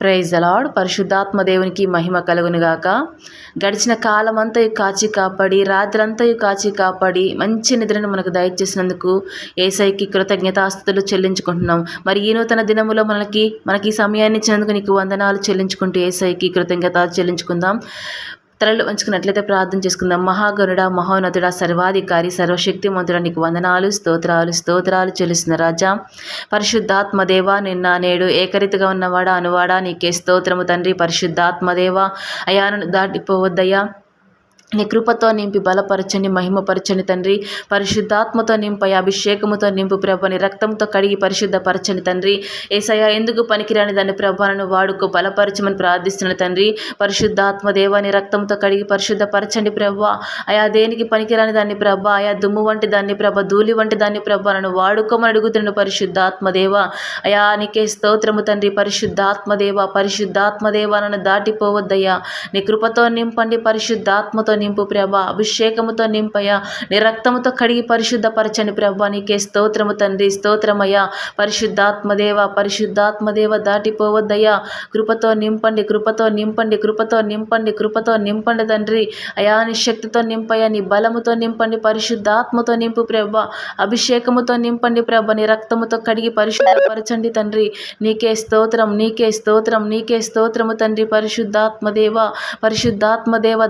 Praise అలాడ్ పరిశుద్ధాత్మ దేవునికి మహిమ కలుగునుగాక. గడిచిన కాలమంతా కాచి కాపాడి రాత్రంతా కాచి కాపాడి మంచి నిద్రను మనకు దయచేసినందుకు ఏసైకి కృతజ్ఞతాస్తుతులు చెల్లించుకుంటున్నాం. మరి ఈ నూతన దినములో మనకి మనకి సమయాన్ని ఇచ్చినందుకు నీకు వందనాలు చెల్లించుకుంటూ ఏసైకి కృతజ్ఞత చెల్లించుకుందాం. తలలు వంచుకున్నట్లయితే ప్రార్థన చేసుకుందాం. మహాగరుడ మహోన్నతుడ సర్వాధికారి సర్వశక్తిమంతుడ నీకు వందనాలు స్తోత్రాలు స్తోత్రాలు చెల్లిస్తున్న రాజా. పరిశుద్ధాత్మదేవ నిన్న నేడు ఏకరీతిగా ఉన్నవాడా అనువాడా నీకే స్తోత్రము తండ్రి. పరిశుద్ధాత్మదేవ అయాను దాటిపోవద్దయ్యా. నీ కృపతో నింపి బలపరచండి మహిమపరచండి తండ్రి. పరిశుద్ధాత్మతో నింపై అభిషేకముతో నింపు ప్రభని రక్తంతో కడిగి పరిశుద్ధపరచండి తండ్రి. ఏసయ ఎందుకు పనికిరాని దాన్ని ప్రభాలను వాడుకో బలపరచమని ప్రార్థిస్తున్న తండ్రి. పరిశుద్ధాత్మ దేవాని రక్తంతో కడిగి పరిశుద్ధపరచండి ప్రభ. అయా దేనికి పనికిరాని దాన్ని ప్రభ? ఆయా దుమ్ము వంటి దాన్ని ప్రభ ధూళి వంటి దాన్ని ప్రభాలను వాడుకోమని అడుగుతున్న పరిశుద్ధాత్మదేవ అయా నీకే స్తోత్రము తండ్రి. పరిశుద్ధాత్మదేవ పరిశుద్ధాత్మదేవాలను నన్ను దాటిపోవద్దయ్యా. నీ కృపతో నింపండి పరిశుద్ధాత్మతో నింపు ప్రభ. అభిషేకముతో నింపయ్యా. నీ రక్తముతో కడిగి పరిశుద్ధపరచండి ప్రభ. నీకే స్తోత్రము తండ్రి. స్తోత్రమయ్యా. పరిశుద్ధాత్మదేవ పరిశుద్ధాత్మదేవ దాటిపోవద్దయ్యా. కృపతో నింపండి కృపతో నింపండి కృపతో నింపండి కృపతో నింపండి తండ్రి. అయా నీ శక్తితో నింపయ్యా. నీ బలముతో నింపండి పరిశుద్ధాత్మతో నింపు ప్రభ. అభిషేకముతో నింపండి ప్రభ. నీ రక్తముతో కడిగి పరిశుద్ధపరచండి తండ్రి. నీకే స్తోత్రం నీకే స్తోత్రం నీకే స్తోత్రము తండ్రి. పరిశుద్ధాత్మదేవ పరిశుద్ధాత్మదేవ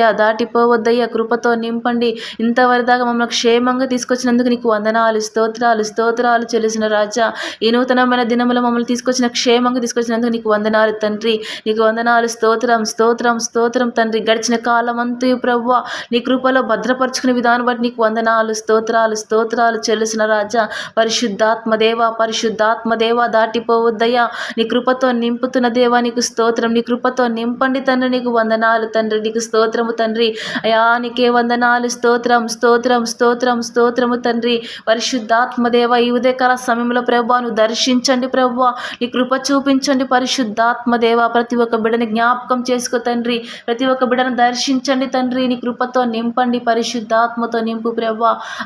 దాటిపోవద్దయ్యా దాటిపోవద్దయ్యా కృపతో నింపండి. ఇంతవరదాకా మమ్మల్ని క్షేమంగా తీసుకొచ్చినందుకు నీకు వందనాలు స్తోత్రాలు స్తోత్రాలు చెల్లిసిన రాజా. ఈ నూతనమైన దినములో మమ్మల్ని తీసుకొచ్చిన క్షేమంగా తీసుకొచ్చినందుకు నీకు వందనాలు తండ్రి. నీకు వందనాలు స్తోత్రం స్తోత్రం స్తోత్రం తండ్రి. గడిచిన కాలం అంతూ ప్రవ్వ నీ కృపలో భద్రపరుచుకునే విధానం బట్టి నీకు వందనాలు స్తోత్రాలు స్తోత్రాలు చెల్లిసిన రాజా. పరిశుద్ధాత్మదేవ పరిశుద్ధాత్మదేవ దాటిపోవద్దయ్యా. నీ కృపతో నింపుతున్న దేవా నీకు స్తోత్రం. నీ కృపతో నింపండి తండ్రి. నీకు వందనాలు తండ్రి. నీకు స్తోత్రము తండ్రి. అయా నీకే వందనాలు. స్తోత్రం స్తోత్రం స్తోత్రం స్తోత్రము తండ్రి. పరిశుద్ధాత్మదేవ ఈ ఉదయకాల సమయంలో ప్రభాను దర్శించండి ప్రభు నీ కృప చూపించండి పరిశుద్ధాత్మదేవ. ప్రతి ఒక్క బిడని జ్ఞాపకం చేసుకో తండ్రి. ప్రతి ఒక్క బిడను దర్శించండి తండ్రి. నీ కృపతో నింపండి పరిశుద్ధాత్మతో నింపు ప్రభు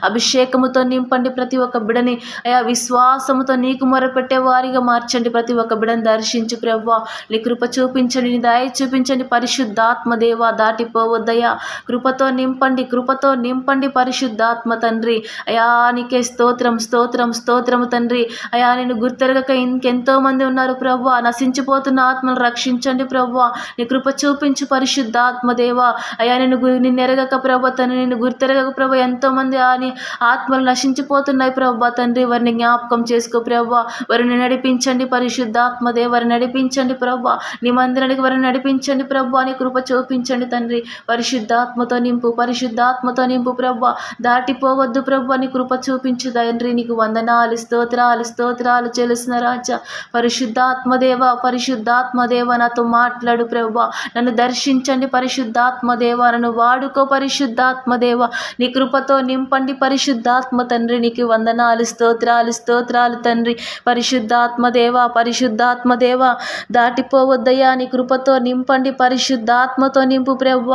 అభిషేకముతో నింపండి ప్రతి ఒక్క బిడని అయా విశ్వాసముతో నీకు మొరపెట్టే వారిగా మార్చండి ప్రతి ఒక్క బిడని దర్శించు ప్రభు నీ కృప చూపించండి నీ దయ చూపించండి పరిశుద్ధాత్మదేవ. దాటిపో దాటిపోవద్దయ్యా కృపతో నింపండి కృపతో నింపండి పరిశుద్ధాత్మ తండ్రి. అయా నీకే స్తోత్రం స్తోత్రం స్తోత్రము తండ్రి. అయా నేను గుర్తెరగక ఇంకెంతో మంది ఉన్నారు ప్రభు నశించిపోతున్న ఆత్మను రక్షించండి ప్రభు నీ కృప చూపించు పరిశుద్ధాత్మ దేవ. అయా నేను నిన్ను ఎరగక ప్రభు తండ్రి నేను గుర్తెరగక ప్రభు. ఎంతో మంది అని ఆత్మలు నశించిపోతున్నాయి ప్రభు తండ్రి. వారిని జ్ఞాపకం చేసుకో ప్రభు. వారిని నడిపించండి పరిశుద్ధాత్మ దేవ. నడిపించండి ప్రభు. నీ మందిరానికి వారిని నడిపించండి ప్రభు. అని కృప చూపించండి తండ్రి. పరిశుద్ధాత్మతో నింపు పరిశుద్ధాత్మతో నింపు ప్రభు దాటిపోవద్దు ప్రభు అని కృప చూపించు తండ్రి నీకు వందనాలు స్తోత్రాలు స్తోత్రాలు చెల్లిసిన రాజా. పరిశుద్ధాత్మదేవ పరిశుద్ధాత్మదేవ నాతో మాట్లాడు ప్రభు నన్ను దర్శించండి పరిశుద్ధాత్మదేవ నన్ను వాడుకో పరిశుద్ధాత్మదేవ. నీ కృపతో నింపండి పరిశుద్ధాత్మ తండ్రి నీకు వందనాలు స్తోత్రాలు స్తోత్రాలు తండ్రి. పరిశుద్ధాత్మదేవ పరిశుద్ధాత్మదేవ దాటిపోవద్దయ్యా. నీ కృపతో నింపండి పరిశుద్ధాత్మతో నింపు ప్రభు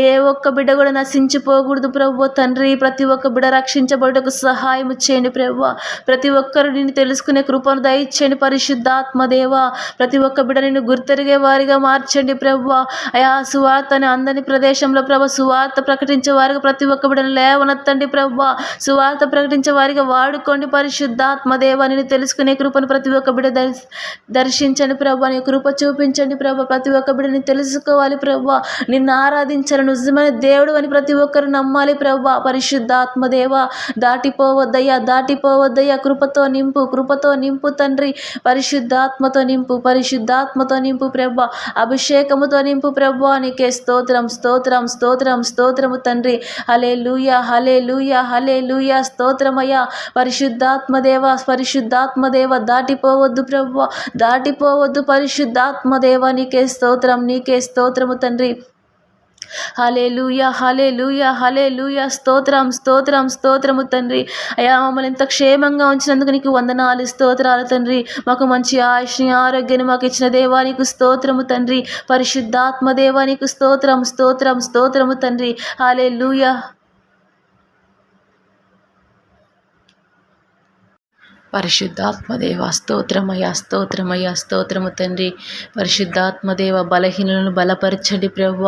ఏ ఒక్క బిడ్డ కూడా నశించిపోకూడదు ప్రభు తండ్రి ప్రతి ఒక్క బిడ్డ రక్షించబడకు సహాయం చేయండి ప్రభు ప్రతి ఒక్కరు నిన్ను తెలుసుకునే కృపను దయచేయండి పరిశుద్ధాత్మదేవ ప్రతి ఒక్క బిడ్డ నిన్ను గుర్తెరిగే వారిగా మార్చండి ప్రభు అయా సువార్తని అందని ప్రదేశంలో ప్రభు సువార్త ప్రకటించే వారికి ప్రతి ఒక్క బిడ్డను లేవనెత్తండి ప్రభు సువార్త ప్రకటించే వారిగా వాడుకోండి పరిశుద్ధాత్మదేవ నిన్ను తెలుసుకునే కృపను ప్రతి ఒక్క బిడ్డ దర్శించండి ప్రభు నీ కృప చూపించండి ప్రభు ప్రతి ఒక్క బిడ్డని తెలుసుకోవాలి ప్రభు నిన్న ఆరాధించాలి నిజమైన దేవుడు అని ప్రతి ఒక్కరు నమ్మాలి. ప్రభా పరిశుద్ధాత్మదేవ దాటిపోవద్దయ్యా దాటిపోవద్దయ్యా. కృపతో నింపు కృపతో నింపు తండ్రి. పరిశుద్ధాత్మతో నింపు పరిశుద్ధాత్మతో నింపు ప్రభ. అభిషేకముతో నింపు ప్రభు. నీకే స్తోత్రం స్తోత్రం స్తోత్రం స్తోత్రము తండ్రి. హలే లూయ హలే లూయ హలే లూయ స్తోత్రమయ్యా పరిశుద్ధాత్మదేవ పరిశుద్ధాత్మదేవ దాటిపోవద్దు ప్రభు దాటిపోవద్దు పరిశుద్ధాత్మదేవ నీకే స్తోత్రం నీకే స్తోత్రము తండ్రి. హలేలుయ హలేలుయ హలేలుయ స్తోత్రం స్తోత్రం స్తోత్రము తండ్రి. అయా మమ్మల్ని ఇంత క్షేమంగా ఉంచినందుకు నీకు వందనాలు స్తోత్రాలు తండ్రి. మాకు మంచి ఆయుష్ని ఆరోగ్యాన్ని మాకు ఇచ్చిన దేవానికి స్తోత్రము తండ్రి. పరిశుద్ధాత్మ దేవానికి స్తోత్రం స్తోత్రం స్తోత్రము తండ్రి. హలేలుయ పరిశుద్ధాత్మదేవ స్తోత్రమయ స్తోత్రమయ స్తోత్రము తండ్రి. పరిశుద్ధాత్మదేవ బలహీనలను బలపరచండి ప్రవ్వ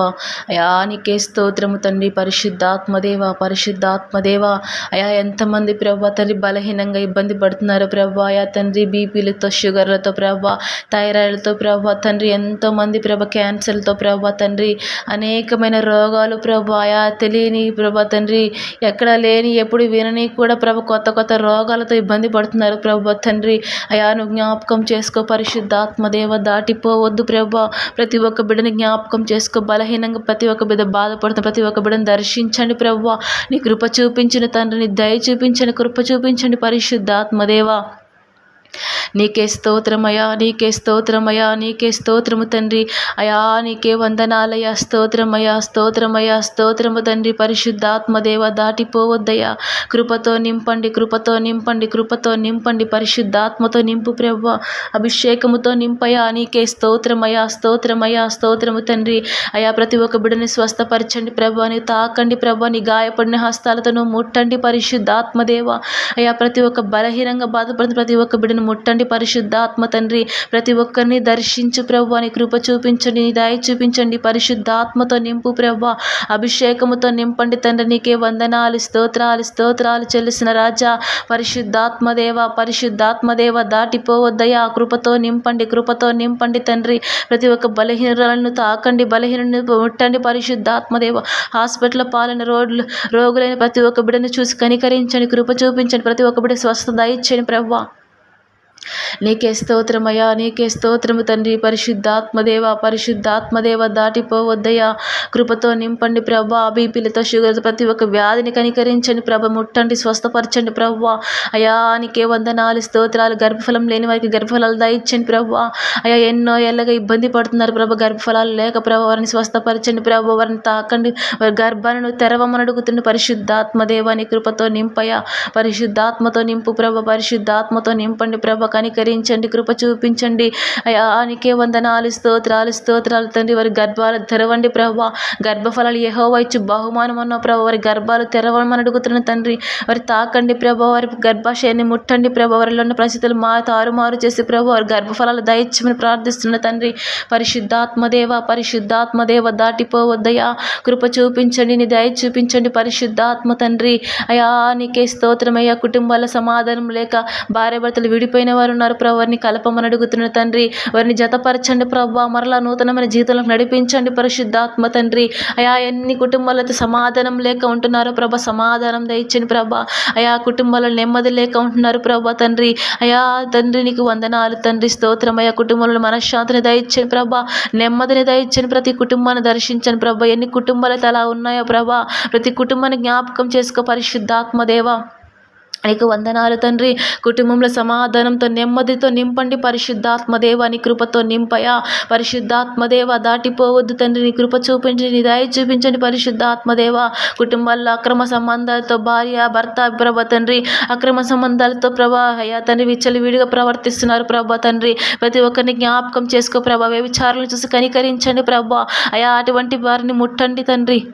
అయానికే స్తోత్రము తండ్రి. పరిశుద్ధాత్మదేవ పరిశుద్ధాత్మదేవ. అయా ఎంతమంది ప్రవ్వ తండ్రి బలహీనంగా ఇబ్బంది పడుతున్నారు ప్రవ్వ అయా తండ్రి బీపీలతో షుగర్లతో ప్రవ్వ థైరాయిడ్తో ప్రవ్వ తండ్రి. ఎంతోమంది ప్రభ క్యాన్సర్లతో ప్రవ్వ తండ్రి. అనేకమైన రోగాలు ప్రభు అయా తెలియని ప్రభ తండ్రి. ఎక్కడ లేని ఎప్పుడు వినని కూడా ప్రభ కొత్త కొత్త రోగాలతో ఇబ్బంది పడుతున్నారు ప్రభు తండ్రి. అయా నువ్వు జ్ఞాపకం చేసుకో పరిశుద్ధాత్మ దేవ దాటిపోవద్దు ప్రభు. ప్రతి ఒక్క బిడ్డని జ్ఞాపకం చేసుకో బలహీనంగా ప్రతి ఒక్క బిడ్డ బాధపడుతున్న ప్రతి ఒక్క బిడ్డను దర్శించండి ప్రభు. నీ కృప చూపించిన తండ్రిని దయ చూపించండి కృప చూపించండి పరిశుద్ధాత్మదేవ నీకే స్తోత్రమయా నీకే స్తోత్రమయా నీకే స్తోత్రము తండ్రి. అయా నీకే వందనాలయ స్తోత్రమయ స్తోత్రమయ స్తోత్రము తండ్రి. పరిశుద్ధాత్మదేవ దాటిపోవద్దయా కృపతో నింపండి కృపతో నింపండి కృపతో నింపండి. పరిశుద్ధాత్మతో నింపు ప్రభు అభిషేకముతో నింపయా నీకే స్తోత్రమయ స్తోత్రమయ స్తోత్రము తండ్రి. అయా ప్రతి ఒక్క బిడ్డని స్వస్థపరచండి ప్రభు అని తాకండి ప్రభు నీ గాయపడిన హస్తాలతో ముట్టండి పరిశుద్ధాత్మదేవ అయా ప్రతి ఒక్క బలహీనంగా బాధపడుతున్న ప్రతి ఒక్క బిడ్డను ముట్టండి పరిశుద్ధాత్మ తండ్రి. ప్రతి ఒక్కరిని దర్శించు ప్రభు అని కృప చూపించండి దయ చూపించండి. పరిశుద్ధాత్మతో నింపు ప్రభు అభిషేకముతో నింపండి తండ్రి. నీకే వందనాలు స్తోత్రాలు స్తోత్రాలు చెల్లిసిన రాజా. పరిశుద్ధాత్మదేవ పరిశుద్ధాత్మదేవ దాటిపోవద్దయా కృపతో నింపండి కృపతో నింపండి తండ్రి. ప్రతి ఒక్క బలహీనలను తాకండి బలహీనను ముట్టండి పరిశుద్ధాత్మదేవ హాస్పిటల్ పాలన రోడ్లు రోగులైన ప్రతి ఒక్క బిడ్డను చూసి కనికరించండి కృప చూపించండి. ప్రతి ఒక్క బిడ్డ స్వస్థత ఇచ్చండి ప్రవ్వ. నీకే స్తోత్రమయ్యా నీకే స్తోత్రము తండ్రి. పరిశుద్ధాత్మదేవ పరిశుద్ధాత్మదేవ దాటిపోవద్దయ్యా. కృపతో నింపండి ప్రభా. బీపీలతో షుగర్ ప్రతి ఒక్క వ్యాధిని కనికరించండి ప్రభ. ముట్టండి స్వస్థపరచండి ప్రభా. అయా నీకే వందనాలు స్తోత్రాలు. గర్భఫలం లేని వారికి గర్భఫలాలు దయచండి ప్రభా. అయా ఎన్నో ఏళ్ళగా ఇబ్బంది పడుతున్నారు ప్రభ. గర్భఫలాలు లేక ప్రభ వారిని స్వస్థపరచండి ప్రభ. వారిని తాకండి. వారి గర్భాలను తెరవమని అడుగుతున్న పరిశుద్ధాత్మదేవాని కృపతో నింపయా పరిశుద్ధాత్మతో నింపు ప్రభ. పరిశుద్ధాత్మతో నింపండి ప్రభ. కనికరించండి కృప చూపించండి. అయ్యా నీకే వందనాలు స్తోత్రాలు స్తోత్రాలు తండ్రి. వారి గర్భాలు తెరవండి ప్రభా గర్భఫలాలు యెహోవా ఇచ్చు బహుమానం అన్న ప్రభా వారి గర్భాలు తెరవమని అడుగుతున్న తండ్రి వారి తాకండి ప్రభా వారి గర్భాశయాన్ని ముట్టండి ప్రభా వారిలో ఉన్న పరిస్థితులు మా తారుమారు చేసి ప్రభా వారి గర్భఫలాలు దయచ్చమని ప్రార్థిస్తున్న తండ్రి పరిశుద్ధాత్మదేవ పరిశుద్ధాత్మదేవ దాటిపోవద్దయా కృప చూపించండి నీ దయ చూపించండి పరిశుద్ధాత్మ తండ్రి. అయా నీకే స్తోత్రమయ్యా. కుటుంబాల సమాధానం లేక భార్య భర్తలు విడిపోయిన వారు ఉన్నారు. ప్రభు వారిని కలపమని అడుగుతున్న తండ్రి వారిని జతపరచండి ప్రభా. మరలా నూతనమైన జీవితంలోకి నడిపించండి పరిశుద్ధాత్మ తండ్రి. అయా ఎన్ని కుటుంబాలతో సమాధానం లేక ఉంటున్నారో ప్రభ సమాధానం దయచండి ప్రభ. అయా కుటుంబాలలో నెమ్మది లేక ఉంటున్నారు ప్రభ తండ్రి. అయా తండ్రి నీకు వందనాలు తండ్రి. స్తోత్రం అయా కుటుంబంలో మనశ్శాంతిని దయచండి ప్రభ. నెమ్మదిని దయచండి ప్రతి కుటుంబాన్ని దర్శించండి ప్రభ. ఎన్ని కుటుంబాలతో అలా ఉన్నాయో ప్రభా ప్రతి కుటుంబాన్ని జ్ఞాపకం చేసుకో పరిశుద్ధాత్మ దేవా. నీకు వందనాలు తండ్రి. కుటుంబంలో సమాధానంతో నెమ్మదితో నింపండి. పరిశుద్ధాత్మదేవ నీ కృపతో నింపయా. పరిశుద్ధాత్మదేవ దాటిపోవద్దు తండ్రి. నీ కృప చూపించండి నీ దయ చూపించండి పరిశుద్ధాత్మదేవ. కుటుంబాల్లో అక్రమ సంబంధాలతో భార్య భర్త ప్రభ తండ్రి. అక్రమ సంబంధాలతో ప్రభా అయ్యా తండ్రి. విచ్చలు విడిగా ప్రవర్తిస్తున్నారు ప్రభా తండ్రి. ప్రతి ఒక్కరిని జ్ఞాపకం చేసుకో ప్రభా. వ్యభిచారులను చూసి కనికరించండి ప్రభా. అయా అటువంటి వారిని ముట్టండి తండ్రి.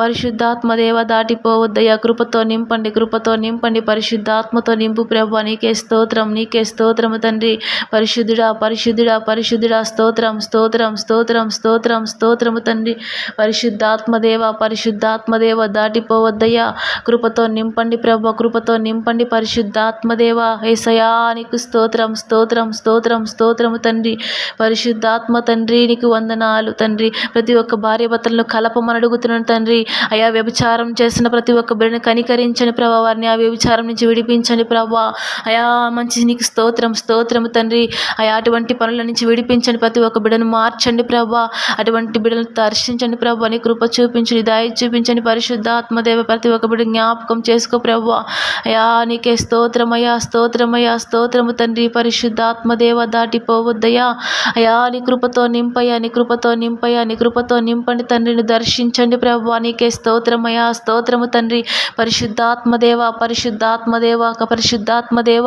పరిశుద్ధాత్మదేవ దాటిపోవద్దయ్యా. కృపతో నింపండి కృపతో నింపండి. పరిశుద్ధాత్మతో నింపు ప్రభు నీకే స్తోత్రం నీకే స్తోత్రము తండ్రి. పరిశుద్ధుడా పరిశుద్ధుడా పరిశుద్ధుడా స్తోత్రం స్తోత్రం స్తోత్రం స్తోత్రం స్తోత్రము తండ్రి. పరిశుద్ధాత్మదేవ పరిశుద్ధాత్మదేవ దాటిపోవద్దయ్యా. కృపతో నింపండి ప్రభు కృపతో నింపండి. పరిశుద్ధాత్మదేవ ఏసయా నీకు స్తోత్రం స్తోత్రం స్తోత్రం స్తోత్రము తండ్రి. పరిశుద్ధాత్మ తండ్రి నీకు వందనాలు తండ్రి. ప్రతి ఒక్క భార్య భర్తలను కలపమని అడుగుతున్నాను తండ్రి. అయా వ్యభిచారం చేసిన ప్రతి ఒక్క బిడ్డని కనికరించని ప్రభా వారిని ఆ వ్యభిచారం నుంచి విడిపించండి ప్రభా. అయా మంచి నీకు స్తోత్రం స్తోత్రం తండ్రి. అయా అటువంటి పనుల నుంచి విడిపించండి ప్రతి ఒక్క బిడ్డను మార్చండి ప్రభా. అటువంటి బిడ్డలను దర్శించండి ప్రభా. నీ కృప చూపించండి దయ చూపించండి పరిశుద్ధాత్మదేవ ప్రతి ఒక్క బిడ్డ జ్ఞాపకం చేసుకో ప్రభా. అయా నీకే స్తోత్రమయ్యా స్తోత్రమయ్యా స్తోత్రము తండ్రి. పరిశుద్ధాత్మదేవ దాటిపోవద్దయ్యా. అయా నీ కృపతో నింపయ్యా నీ కృపతో నింపయ్యా నీ కృపతో నింపండి తండ్రిని దర్శించండి ప్రభా. నీ నీకే స్తోత్రమయా స్తోత్రము తండ్రి. పరిశుద్ధాత్మదేవ పరిశుద్ధాత్మదేవ పరిశుద్ధాత్మదేవ.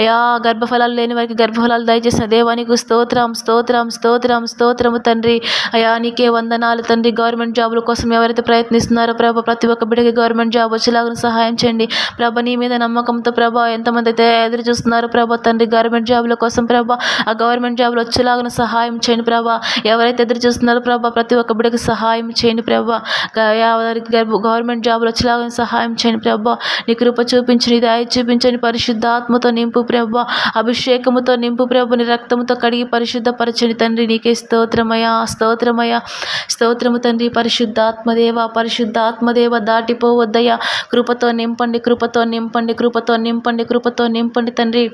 అయా గర్భఫలాలు లేని వారికి గర్భఫలాలు దయచేసిన దేవానికి స్తోత్రం స్తోత్రం స్తోత్రం స్తోత్రము తండ్రి. అయా నీకే వందనాలు తండ్రి. గవర్నమెంట్ జాబుల కోసం ఎవరైతే ప్రయత్నిస్తున్నారో ప్రభ ప్రతి ఒక్క బిడ్డకి గవర్నమెంట్ జాబ్ వచ్చేలాగా సహాయం చేయండి. ప్రభ నీ మీద నమ్మకంతో ప్రభ ఎంతమంది అయితే ఎదురు చూస్తున్నారో ప్రభ తండ్రి గవర్నమెంట్ జాబుల కోసం ప్రభ ఆ గవర్నమెంట్ జాబులు వచ్చేలాగా సహాయం చేయండి ప్రభ. ఎవరైతే ఎదురు చూస్తున్నారో ప్రభ ప్రతి ఒక్క బిడ్డకి సహాయం చేయండి ప్రభ. ఎవరికి గవర్నమెంట్ జాబులు వచ్చేలాగా సహాయం చేయండి ప్రభా. నీ కృప చూపించండి దయ చూపించండి పరిశుద్ధాత్మతో నింపు ప్రభా. అభిషేకముతో నింపు ప్రభు నీ రక్తముతో కడిగి పరిశుద్ధపరచని తండ్రి. నీకే స్తోత్రమయ స్తోత్రమయ స్తోత్రము తండ్రి పరిశుద్ధాత్మదేవ పరిశుద్ధాత్మదేవ దాటిపోవద్దయ్యా. కృపతో నింపండి కృపతో నింపండి కృపతో నింపండి కృపతో నింపండి తండ్రి.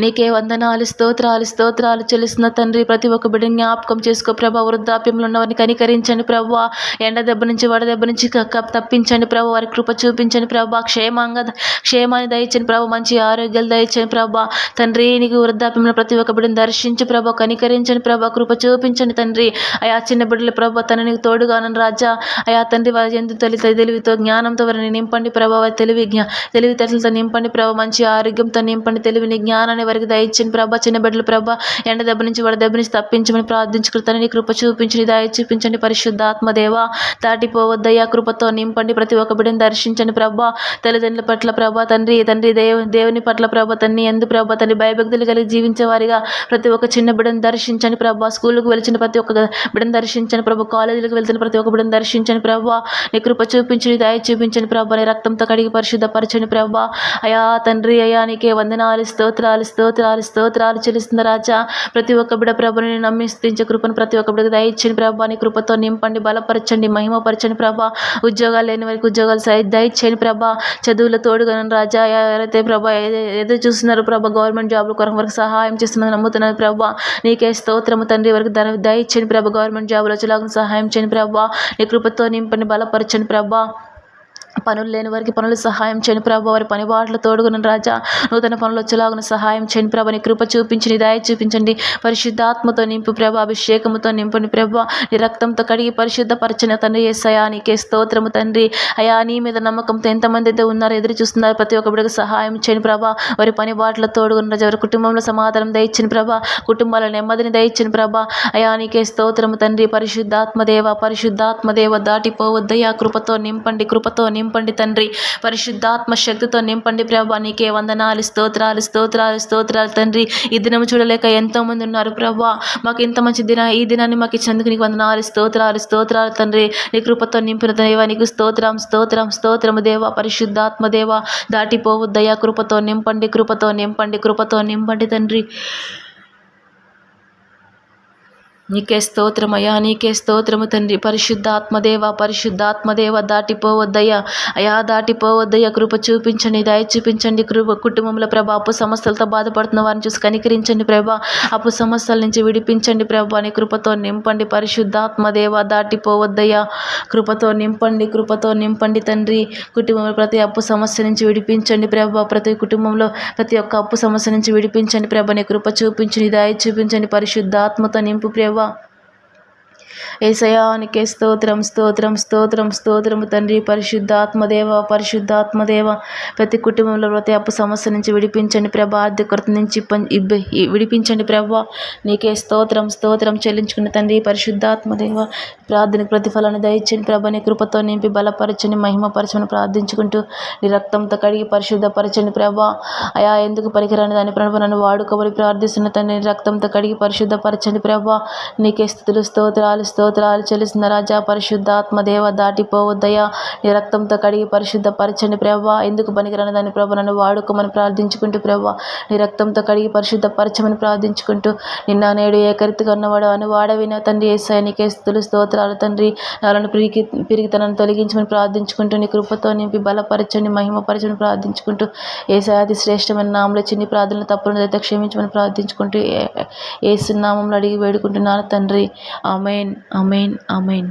నీకే వందనాలు స్తోత్రాలు స్తోత్రాలు చెల్లిస్తున్న తండ్రి ప్రతి ఒక్క బిడ్డ జ్ఞాపకం చేసుకో ప్రభా. వృద్ధాప్యంలో ఉన్నవారిని కనికరించండి ప్రభా. ఎండ దెబ్బ నుంచి వడదెబ్బ నుంచి క- తప్పించండి ప్రభు. వారి కృప చూపించండి ప్రభా. క్షేమంగా క్షేమాన్ని దయచండి ప్రభు. మంచి ఆరోగ్యాలు దయచండి ప్రభా. తండ్రి నీకు వృద్ధాప్యంలో ప్రతి ఒక్క బిడ్డను దర్శించి ప్రభా. కనికరించండి ప్రభా. కృప చూపించండి తండ్రి. అయా చిన్న బిడ్డల ప్రభా తన నీకు తోడుగానని రాజా. అయా తండ్రి వారి ఎందు తల్లి తెలివితో జ్ఞానంతో వారిని నింపండి ప్రభా. వారి తెలివి జ్ఞా తెలివితేటలతో నింపండి ప్రభా. మంచి ఆరోగ్యంతో నింపండి. తెలివిని జ్ఞానాన్ని వారికి దయచని ప్రభా చిన్న బిడ్డలు ప్రభా ఎండ దెబ్బ నుంచి వడ దెబ్బ నుంచి తప్పించమని ప్రార్థించుకుంటాను నీ కృప చూపించండి దయ చూపించండి పరిశుద్ధాత్మదేవ దాటిపోవద్దయ్యా కృపతో నింపండి ప్రతి ఒక్క బిడ్డని దర్శించండి ప్రభా. తల్లిదండ్రుల పట్ల ప్రభా తండ్రి తండ్రి దేవ దేవుని పట్ల ప్రభా తన్ని ఎందు ప్రభా తండ్రి భయభక్తులు కలిగి జీవించే వారిగా ప్రతి ఒక్క చిన్న బిడ్డను దర్శించండి ప్రభా. స్కూల్కి వెళ్చిన ప్రతి ఒక్క బిడ్డను దర్శించండి ప్రభా. కాలేజీలకు వెళ్తున్న ప్రతి ఒక్క బిడ్డను దర్శించండి ప్రభా. నీ కృప చూపించండి దయ చూపించండి ప్రభా. నీ రక్తంతో కడిగి పరిశుద్ధపరచండి ప్రభా. అయా తండ్రి అయా నీకే వందనాలు స్తోత్రాలు స్తోత్రాలు స్తోత్రాలు చెల్లిస్తున్న రాజా. ప్రతి ఒక్క బిడ ప్రభుని నమ్మి స్థించే కృపను ప్రతి ఒక్క బిడకు దయచండి ప్రభా. నీ కృపతో నింపండి బలపరచండి మహిమపరచండి ప్రభా. ఉద్యోగాలు లేని వారికి ఉద్యోగాలు సై దయచేయండి ప్రభా. చదువుల తోడుగాను రాజా. ఎవరైతే ప్రభా ఏదో చూస్తున్నారు ప్రభా గవర్నమెంట్ జాబ్ల కొరకు వరకు సహాయం చేస్తున్నారు నమ్ముతున్నారు ప్రభా. నీకే స్తోత్రము తండ్రి. వరకు ధన దయచేయండి ప్రభా. గవర్నమెంట్ జాబ్లో వచ్చేలాగా సహాయం చేయండి ప్రభా. నీ కృపతో నింపండి బలపరచండి ప్రభా. పనులు లేని వారికి పనులు సహాయం చేయని ప్రభా. వారి పని బాటలు తోడుగున రాజా. నూతన పనులు వచ్చేలాగా సహాయం చేయని ప్రభు. నీ కృప చూపించి దయ చూపించండి. పరిశుద్ధాత్మతో నింపు ప్రభా. అభిషేకముతో నింపండి ప్రభా. నీ రక్తంతో కడిగి పరిశుద్ధపరచిన తండ్రి ఏసయా నీకే స్తోత్రము తండ్రి. అయా నీ మీద నమ్మకంతో ఎంతమంది అయితే ఉన్నారో ఎదురు చూస్తున్నారు ప్రతి ఒక్క బిడ్డకు సహాయం చేయని ప్రభా. వారి పని బాటలు తోడుగున్న రాజా. వారి కుటుంబంలో సమాధానం దయచిన ప్రభా. కుటుంబాల నెమ్మదిని దయచిన ప్రభా. అయా నీకే స్తోత్రము తండ్రి. పరిశుద్ధాత్మదేవ పరిశుద్ధాత్మదేవ దాటిపోవద్దయ్యా. కృపతో నింపండి కృపతో నింపండి. నింపండి తండ్రి. పరిశుద్ధాత్మ శక్తితో నింపండి ప్రభా. నీకే వందనాలు స్తోత్రాలు స్తోత్రాలు స్తోత్రాలు తండ్రి. ఈ దినం చూడలేక ఎంతో మంది ఉన్నారు ప్రభా. మాకు ఇంత మంచి దిన ఈ దినాన్ని మాకు ఇచ్చేందుకు నీకు వందనాలు స్తోత్రాలు స్తోత్రాలు తండ్రి. నీ కృపతో నింపిన దేవ నీకు స్తోత్రం స్తోత్రం స్తోత్రము దేవ. పరిశుద్ధాత్మ దేవ దాటిపోవద్దయ్యా కృపతో నింపండి కృపతో నింపండి కృపతో నింపండి తండ్రి. నీకే స్తోత్రమయ్యా నీకే స్తోత్రము తండ్రి. పరిశుద్ధాత్మదేవ పరిశుద్ధాత్మదేవ దాటిపోవద్దయ్యా. అయా దాటిపోవద్దయ్యా. కృప చూపించండి దయ చూపించండి. కృప కుటుంబంలో ప్రభా అప్పు సమస్యలతో బాధపడుతున్న వారిని చూసి కనికరించండి ప్రభా. అప్పు సమస్యల నుంచి విడిపించండి ప్రభా. నీ కృపతో నింపండి. పరిశుద్ధాత్మదేవ దాటిపోవద్దయ్యా. కృపతో నింపండి కృపతో నింపండి తండ్రి. కుటుంబంలో ప్రతి అప్పు సమస్య నుంచి విడిపించండి ప్రభా. ప్రతి కుటుంబంలో ప్రతి ఒక్క అప్పు సమస్య నుంచి విడిపించండి ప్రభా. నీ కృప చూపించండి దయ చూపించండి. పరిశుద్ధాత్మతో నింపు ప్రభా. 望 ఏసయానికే స్తోత్రం స్తోత్రం స్తోత్రం స్తోత్రము తండ్రి పరిశుద్ధాత్మదేవ పరిశుద్ధాత్మదేవ. ప్రతి కుటుంబంలో ప్రతి అప్పు సమస్య నుంచి విడిపించండి ప్రభా ఆర్థిక కొరత నుంచి విడిపించండి ప్రభా. నీకే స్తోత్రం స్తోత్రం చెల్లించుకున్న తండ్రి పరిశుద్ధాత్మదేవ. ప్రార్థనకు ప్రతిఫలాన్ని దయచండి ప్రభా. నీ కృపతో నింపి బలపరచని మహిమపరచమని ప్రార్థించుకుంటూ నీ రక్తంతో కడిగి పరిశుద్ధపరచండి ప్రభా. అయా ఎందుకు పనికిరాని దాని ప్రభు నన్ను వాడుకోమని ప్రార్థిస్తున్న తండ్రి రక్తంతో కడిగి పరిశుద్ధపరచండి ప్రభా. నీకే స్థుతులు స్తోత్రాలు స్తోత్రాలు చెల్లిస్తున్న రాజా పరిశుద్ధాత్మ దేవ దాటిపోవద్దయ్యా నీ రక్తంతో కడిగి పరిశుద్ధపరచండి ప్రభా ఎందుకు పనికిరాని దాని ప్రభు నన్ను వాడుకోమని ప్రార్థించుకుంటూ ప్రభా నీ రక్తంతో కడిగి పరిశుద్ధపరచమని ప్రార్థించుకుంటూ నిన్న నేడు ఏకరితిగా ఉన్నవాడు అని వాడవిన తండ్రి ఏసాయ నీకే స్థుతులు స్తోత్రాలు తండ్రి. నాలను పిరిగి పిరిగితనను తొలగించమని ప్రార్థించుకుంటూ నీ కృపతో నింపి బలపరచండి మహిమపరచని ప్రార్థించుకుంటూ ఏసాది శ్రేష్టమైన నామలో చిన్ని ప్రార్థనలు తప్పులను అయితే క్షమించమని ప్రార్థించుకుంటూ ఏ- ఏసు నామంలో అడిగి వేడుకుంటున్నాను తండ్రి. ఆమెన్. அமேன் அமேன்